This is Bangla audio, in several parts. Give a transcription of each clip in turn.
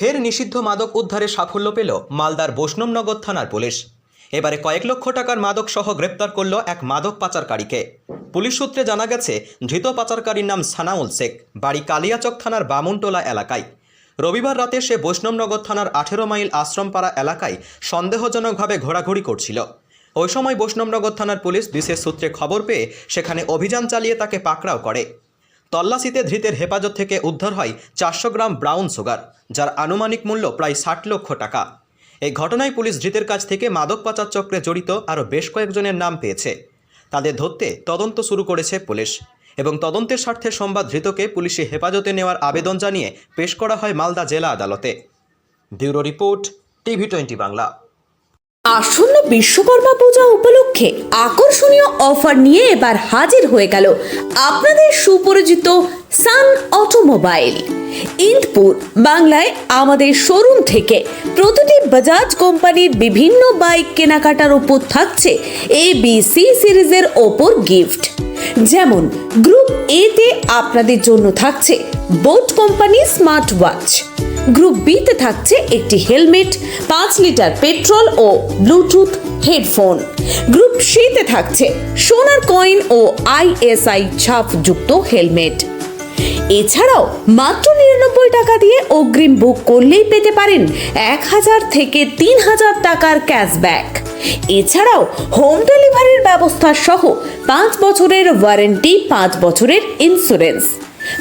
ফের নিষিদ্ধ মাদক উদ্ধারে সাফল্য পেল মালদার বৈষ্ণবনগর থানার পুলিশ। এবারে কয়েক লক্ষ টাকার মাদক সহ গ্রেপ্তার করল এক মাদক পাচারকারীকে। পুলিশ সূত্রে জানা গেছে, ধৃত পাচারকারীর নাম সানাউল শেখ, বাড়ি কালিয়াচক থানার বামুনটোলা এলাকায়। রবিবার রাতে সে বৈষ্ণবনগর থানার আঠেরো মাইল আশ্রমপাড়া এলাকায় সন্দেহজনকভাবে ঘোরাঘুরি করছিল। ওই সময় বৈষ্ণবনগর থানার পুলিশ বিশেষ সূত্রে খবর পেয়ে সেখানে অভিযান চালিয়ে তাকে পাকড়াও করে। তল্লাশিতে ধৃতের হেফাজত থেকে উদ্ধার হয় চারশো গ্রাম ব্রাউন সুগার, যার আনুমানিক মূল্য প্রায় ষাট লক্ষ টাকা। এই ঘটনায় পুলিশ ধৃতের কাছ থেকে মাদক পাচার চক্রে জড়িত আরও বেশ কয়েকজনের নাম পেয়েছে। তাদের ধরতে তদন্ত শুরু করেছে পুলিশ এবং তদন্তের স্বার্থে সোমবার ধৃতকে পুলিশে হেফাজতে নেওয়ার আবেদন জানিয়ে পেশ করা হয় মালদা জেলা আদালতে। Bureau report, TV twenty Bangla. আসন্ন বিশ্বকর্মা পূজা উপলক্ষে আকর্ষণীয় অফার নিয়ে এবার হাজির হয়ে গেল আপনাদের সুপরিচিত সান অটোমোবাইল। ইন্দপুর, বাংলায় আমাদের শোরুম থেকে প্রতিটি বাজাজ কোম্পানির বিভিন্ন বাইক কেনাকাটার উপর থাকছে এ বি সি সিরিজের ওপর গিফট। যেমন গ্রুপ এতে আপনাদের জন্য থাকছে boat company smart watch. Group বিতে থাকছে একটি হেলমেট, পাঁচ লিটার পেট্রোল ও ব্লুটুথ হেডফোন। গ্রুপ সিতে থাকছে সোনার কয়েন ও আইএসআই ছাপযুক্ত হেলমেট। এছাড়াও মাত্র নিরানব্বই টাকা দিয়ে অগ্রিম বুক করলেই পেতে পারেন এক হাজার থেকে তিন হাজার টাকার ক্যাশব্যাক। এছাড়াও হোম ডেলিভারির ব্যবস্থা সহ পাঁচ বছরের ওয়ারেন্টি, পাঁচ বছরের ইন্স্যুরেন্স।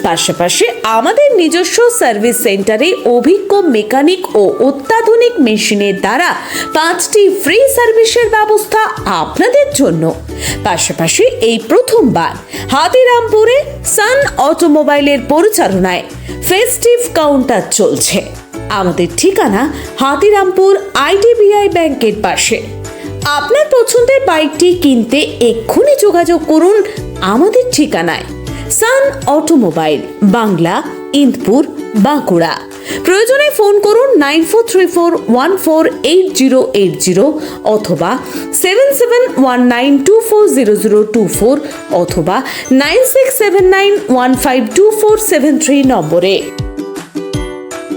পাশাপাশি আমাদের নিজস্ব সার্ভিস সেন্টারে অভিজ্ঞ মেকানিক ও অত্যাধুনিক মেশিনের দ্বারা পাঁচটি ফ্রি সার্ভিসের ব্যবস্থা আপনাদের জন্য। পাশাপাশি এই প্রথমবার হাতিরামপুরে সান অটোমোবাইলের পরিচালনায় ফেস্টিভ কাউন্টার চলছে। আমাদের ঠিকানা হাতিরামপুর আইডিবিআই ব্যাংকের পাশে। আপনার পছন্দের বাইকটি কিনতে এক্ষুনি যোগাযোগ করুন আমাদের ঠিকানায়। Sun automobile, Bangla, Indpur, Bankura. প্রয়োজনে ফোন করুন nine four three four one four eight zero eight zero অথবা seven seven one nine two four zero zero two four অথবা nine six seven nine one five two four seven three নম্বরে।